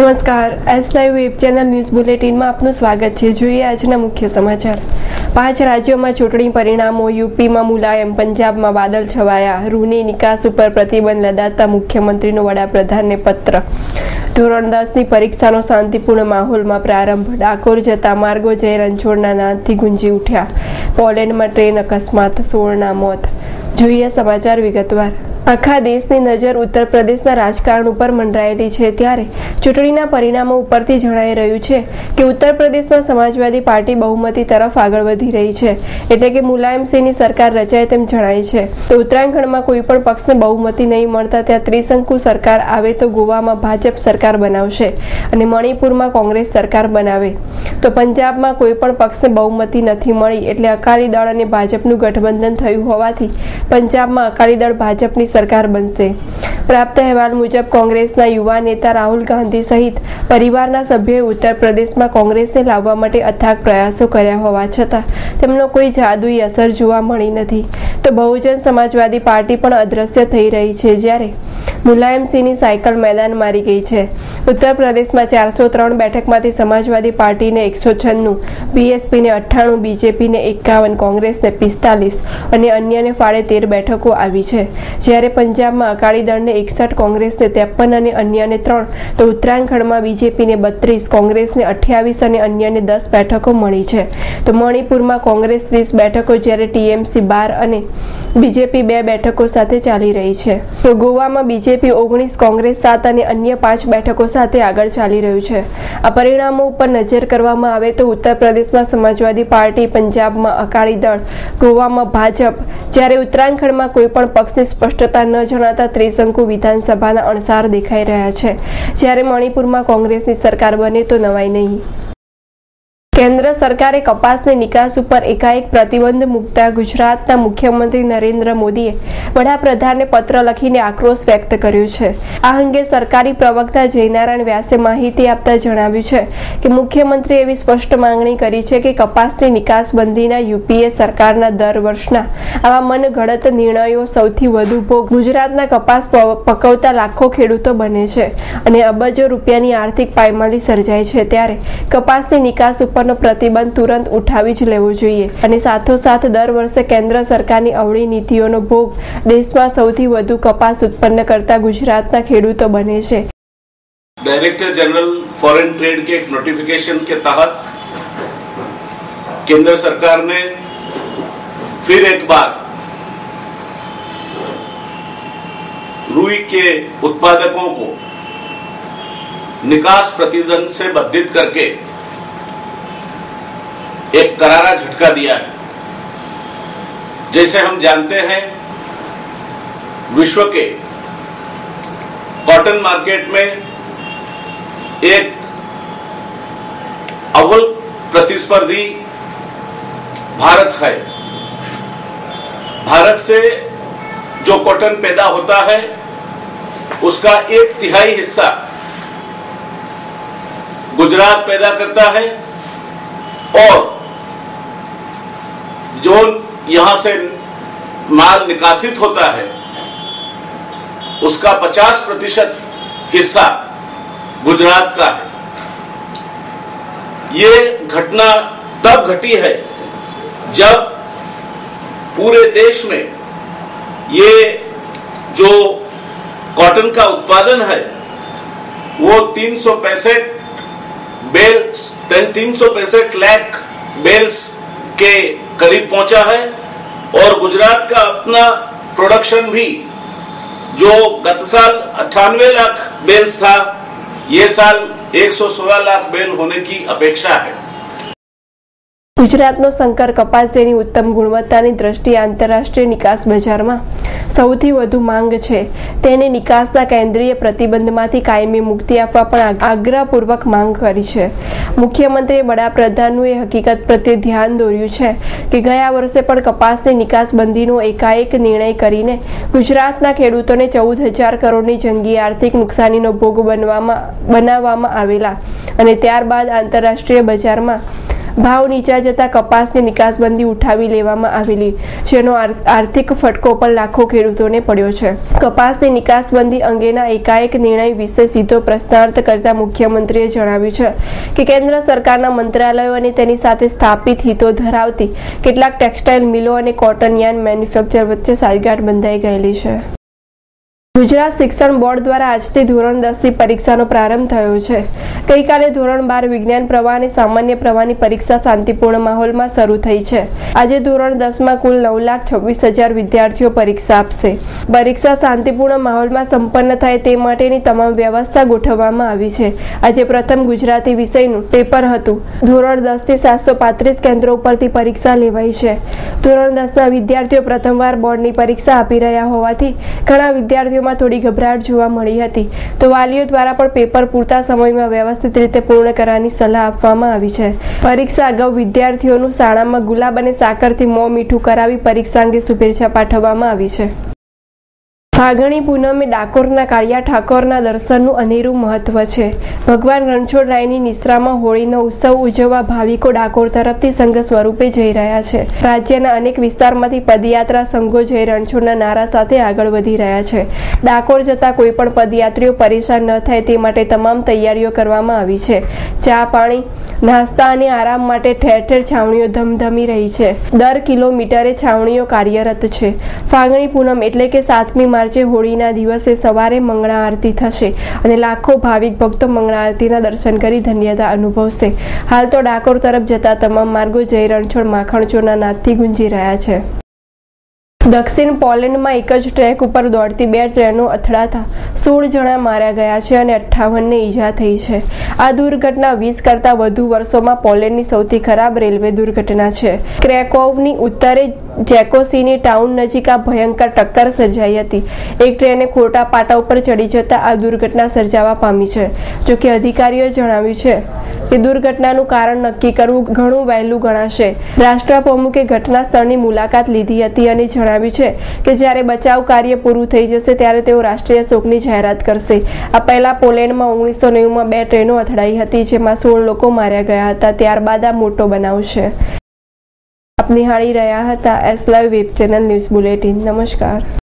નમસ્કાર. S live web channel news બુલેટિનમાં આપનું સ્વાગત છે. જોઈએ આજના મુખ્ય સમાચાર. પાંચ રાજ્યોમાં ચૂંટણી પરિણામો, યુપીમાં મુલાયમ, પંજાબમાં વાદળ છવાયા. રૂની નિકાસ ઉપર પ્રતિબંધ લદાતા મુખ્યમંત્રીનો વડાપ્રધાનને પત્ર. ધોરણ દસની પરીક્ષાનો શાંતિપૂર્ણ માહોલમાં પ્રારંભ. ડાકોર જતા માર્ગો જય રણછોડના નાદથી ગુંજી ઉઠ્યા. પોલેન્ડમાં ટ્રેન અકસ્માત, સોળના મોત. જોઈએ સમાચાર વિગતવાર. આખા દેશની નજર ઉત્તર પ્રદેશના રાજકારણ ઉપર મંડરાયેલી છે ત્યારે ચૂંટણીના પરિણામો ઉપરથી જણાઈ રહ્યું છે કે ઉત્તર પ્રદેશમાં સમાજવાદી પાર્ટી બહુમતી તરફ આગળ વધી રહી છે. એટલે કે મુલાયમસિંહની સરકાર રચાય તેમ જણાય છે. તો ઉત્તરાખંડમાં કોઈ પણ પક્ષને બહુમતી નહીં મળતા ત્યાં ત્રિશંકુ સરકાર આવે તો ગોવામાં ભાજપ સરકાર બનાવશે અને મણિપુરમાં કોંગ્રેસ સરકાર બનાવે. તો પંજાબમાં કોઈ પણ પક્ષને બહુમતી નથી મળી એટલે અકાલી દળ અને ભાજપનું ગઠબંધન થયું હોવાથી પંજાબમાં અકાલી દળ ભાજપની સરકાર બનશે પ્રાપ્ત અહેવાલ મુજબ કોંગ્રેસના યુવા નેતા રાહુલ ગાંધી સહિત પરિવારના સભ્યોએ ઉત્તર પ્રદેશમાં કોંગ્રેસને લાવવા માટે અથાગ પ્રયાસો કર્યા હોવા છતાં તેમનો કોઈ જાદુઈ અસર જોવા મળી નથી. તો બહુજન સમાજવાદી પાર્ટી પણ અદ્રશ્ય થઈ રહી છે જ્યારે મુલાયમસિંહની સાયકલ મેદાન મારી ગઈ છે. ઉત્તર પ્રદેશમાં ચારસો ત્રણ બેઠકમાંથી સમાજવાદી પાર્ટીને એકસો છન્નું, બીએસપીને અઠ્ઠાણું, બીજેપીને એકાવન, કોંગ્રેસને પિસ્તાલીસ અને અન્યને ફાળે તેર બેઠકો આવી છે. જ્યારે પંજાબમાં અકાળી દળને એકસઠ કોંગ્રેસને ત્રેપન અને અન્યને ત્રણ. તો ઉત્તરાખંડમાં બીજેપીને બત્રીસ, કોંગ્રેસને અઠ્યાવીસ અને અન્યને દસ બેઠકો મળી છે. તો મણિપુરમાં કોંગ્રેસ ત્રીસ બેઠકો, જ્યારે ટીએમસી બાર અને બીજેપી બે બેઠકો સાથે ચાલી રહી છે. તો ગોવામાં બીજેપી ઓગણીસ, કોંગ્રેસ સાત અને અન્ય પાંચ બેઠકો સાથે આગળ ચાલી રહ્યું છે. આ પરિણામો ઉપર નજર કરવામાં આવે તો ઉત્તર પ્રદેશમાં સમાજવાદી પાર્ટી, પંજાબમાં અકાળી દળ, ગોવામાં ભાજપ. જ્યારે ઉત્તરાખંડમાં કોઈ પણ પક્ષની સ્પષ્ટતા ન જણાતા ત્રિશંકુ વિધાનસભાના અણસાર દેખાઈ રહ્યા છે. જ્યારે મણિપુરમાં કોંગ્રેસની સરકાર બને તો નવાઈ નહીં. કેન્દ્ર સરકારે કપાસની નિકાસ ઉપર એકાએક પ્રતિબંધ મૂકતા ગુજરાતના મુખ્યમંત્રી નરેન્દ્ર મોદીએ વડાપ્રધાનને પત્ર લખીને આક્રોશ વ્યક્ત કર્યો છે. આ અંગે સરકારી પ્રવક્તા જયનારાયણ વ્યાસે માહિતી આપતા જણાવ્યું છે કે મુખ્યમંત્રીએ એવી સ્પષ્ટ માંગણી કરી છે કે કપાસની નિકાસ બંધીના યુપીએ સરકારના દર વર્ષના આવા મનગઢત નિર્ણયો સૌથી વધુ ભોગ ગુજરાતના કપાસ પકવતા લાખો ખેડૂતો બને છે અને અબજો રૂપિયાની આર્થિક પાયમાલી સર્જાય છે ત્યારે કપાસની નિકાસ ઉપર ઉપરનો પ્રતિબંધ તુરંત ઉઠાવી જ લેવો જોઈએ અને સાથોસાથ દર વર્ષે કેન્દ્ર સરકારની અવળી નીતિઓનો ભોગ દેશમાં સૌથી વધુ કપાસ ઉત્પન્ન કરતા ગુજરાતના ખેડૂતો બને છે डायरेक्टर जनरल फॉरेन ट्रेड के एक नोटिफिकेशन के तहत केंद्र सरकार ने फिर एक बार रुई के उत्पादकों को निकास प्रतिबंध से बद्धित करके एक करारा झटका दिया है। जैसे हम जानते हैं, विश्व के कॉटन मार्केट में एक अव्वल प्रतिस्पर्धी भारत है। भारत से जो कॉटन पैदा होता है, उसका एक तिहाई हिस्सा गुजरात पैदा करता है और जो यहाँ से माल निकासित होता है, उसका 50 प्रतिशत हिस्सा गुजरात का है। ये घटना तब घटी है जब पूरे देश में ये जो कॉटन का उत्पादन है, वो तीन सौ पैंसठ बेल्स, तीन सौ पैंसठ लाख बेल्स के करीब पहुँचा है और गुजरात का अपना प्रोडक्शन भी, जो गत साल अट्ठानवे लाख बेल्स था, ये साल 116 लाख बेल होने की अपेक्षा है। ગુજરાતનો શંકર કપાસ જેની ઉત્તમ ગુણવત્તાની દ્રષ્ટિએ આંતરરાષ્ટ્રીય નિકાસ બજારમાં સૌથી વધુ માંગ છે. તેને નિકાસના કેન્દ્રીય પ્રતિબંધમાંથી કાયમી મુક્તિ આપવા પણ આગ્રહપૂર્વક માંગ કરી છે. મુખ્યમંત્રીએ વડાપ્રધાનનું એ હકીકત પ્રત્યે ધ્યાન દોર્યું છે કે ગયા વર્ષે પણ કપાસની નિકાસ બંધીનો એકાએક નિર્ણય કરીને ગુજરાતના ખેડૂતોને ચૌદ હજાર કરોડની જંગી આર્થિક નુકસાનીનો ભોગ બનવામાં, બનાવવામાં આવેલા અને ત્યારબાદ આંતરરાષ્ટ્રીય બજારમાં ભાવ નીચા જતા કપાસની નિકાસબંધી ઉઠાવી લેવામાં આવેલી, જેનો આર- આર્થિક ફટકો પણ લાખો ખેડૂતોને પડ્યો છે. કપાસની નિકાસબંધી અંગેના એકાએક નિર્ણય વિશે સીધો પ્રશ્નાર્થ કરતા મુખ્યમંત્રીએ જણાવ્યું છે કે કેન્દ્ર સરકારના મંત્રાલયો અને તેની સાથે સ્થાપિત હિતો ધરાવતી કેટલાક ટેક્સટાઇલ મિલો અને કોટન યાર્ન મેન્યુફેક્ચર વચ્ચે સાલગાંઠ બંધાઈ ગયેલી છે. ગુજરાત શિક્ષણ બોર્ડ દ્વારા આજથી ધોરણ દસની પરીક્ષાનો પ્રારંભ થયો છે. ગઈકાલે ધોરણ બાર વિજ્ઞાન પ્રવાહ અને સામાન્ય પ્રવાહની પરીક્ષા શાંતિપૂર્ણ માહોલમાં શરૂ થઈ છે. આજે ધોરણ દસમાં કુલ નવ લાખ છવ્વીસ હજાર વિદ્યાર્થીઓ પરીક્ષા આપશે. પરીક્ષા શાંતિપૂર્ણ માહોલમાં સંપન્ન થાય તે માટેની તમામ વ્યવસ્થા ગોઠવવામાં આવી છે. આજે પ્રથમ ગુજરાતી વિષયનું પેપર હતું. ધોરણ દસથી સાતસો પાંત્રીસ કેન્દ્રો ઉપરથી પરીક્ષા લેવાઈ છે. ધોરણ દસના વિદ્યાર્થીઓ પ્રથમવાર બોર્ડની પરીક્ષા આપી રહ્યા હોવાથી ઘણા વિદ્યાર્થીઓમાં થોડી ગભરાટ જોવા મળી હતી. તો વાલીઓ દ્વારા પણ પેપર પૂરતા સમયમાં વ્યવસ્થિત રીતે પૂર્ણ કરવાની સલાહ આપવામાં આવી છે. પરીક્ષા અગાઉ વિદ્યાર્થીઓનું શાળામાં ગુલાબ અને સાકરથી મોં મીઠું કરાવી પરીક્ષા અંગે શુભેચ્છા પાઠવવામાં આવી છે. ફાગણી પૂનમે ડાકોરના કાળિયા ઠાકોરના દર્શનનું અનેરું મહત્વ છે. ભગવાન રણછોડરાયની નિશ્રામાં હોળીનો ઉત્સવ ઉજવવા ભાવિકો ડાકોર તરફથી સંઘ સ્વરૂપે જઈ રહ્યા છે. રાજ્યના અનેક વિસ્તારમાંથી પદયાત્રા સંઘો જય રણછોડના નારા સાથે આગળ વધી રહ્યા છે. ડાકોર જતા કોઈપણ પદયાત્રીઓ પરેશાન ન થાય તે માટે તમામ તૈયારીઓ કરવામાં આવી છે. ચા પાણી, નાસ્તા અને આરામ માટે ઠેર ઠેર છાવણીઓ ધમધમી રહી છે. દર કિલોમીટરે છાવણીઓ કાર્યરત છે. ફાગણી પૂનમ એટલે કે સાતમી માર્ચે હોળીના દિવસે સવારે મંગળા આરતી થશે અને લાખો ભાવિક ભક્તો મંગળા આરતીના દર્શન કરી ધન્યતા અનુભવશે. હાલ તો ડાકોર તરફ જતા તમામ માર્ગો જય રણછોડ, માખણચોરના નાદથી ગુંજી રહ્યા છે. દક્ષિણ પોલેન્ડમાં એક જ ટ્રેક ઉપર દોડતી બે ટ્રેનો અથડાતા સોળ જણા માર્યા ગયા છે અને અઠ્ઠાવનને ઈજા થઈ છે. આ દુર્ઘટના વીસ કરતાં વધુ વર્ષોમાં પોલેન્ડની સૌથી ખરાબ રેલવે દુર્ઘટના છે. ક્રેકોવની ઉત્તરે જેકોસીની ટાઉન નજીક આ ભયંકર ટક્કર સર્જાઈ હતી. એક ટ્રેને ખોટા પાટા ઉપર ચડી જતા આ દુર્ઘટના સર્જાવા પામી છે. જોકે અધિકારીઓએ જણાવ્યું છે કે દુર્ઘટનાનું કારણ નક્કી કરવું ઘણું વહેલું ગણાશે. રાષ્ટ્રપ્રમુખે ઘટના સ્થળની મુલાકાત લીધી હતી અને જણાવ્યું છે કે જ્યારે બચાવ કાર્ય પૂરું થઈ જશે ત્યારે તેઓ રાષ્ટ્રીય શોકની જાહેરાત કરશે. આ પહેલા પોલેન્ડમાં ઓગણીસો નેવુંમાં બે ટ્રેનો અથડાઈ હતી જેમાં સોળ લોકો માર્યા ગયા હતા. ત્યારબાદ આ મોટો બનાવ છે. આપ નિહાળી રહ્યા હતા S live web channel news bulletin. નમસ્કાર.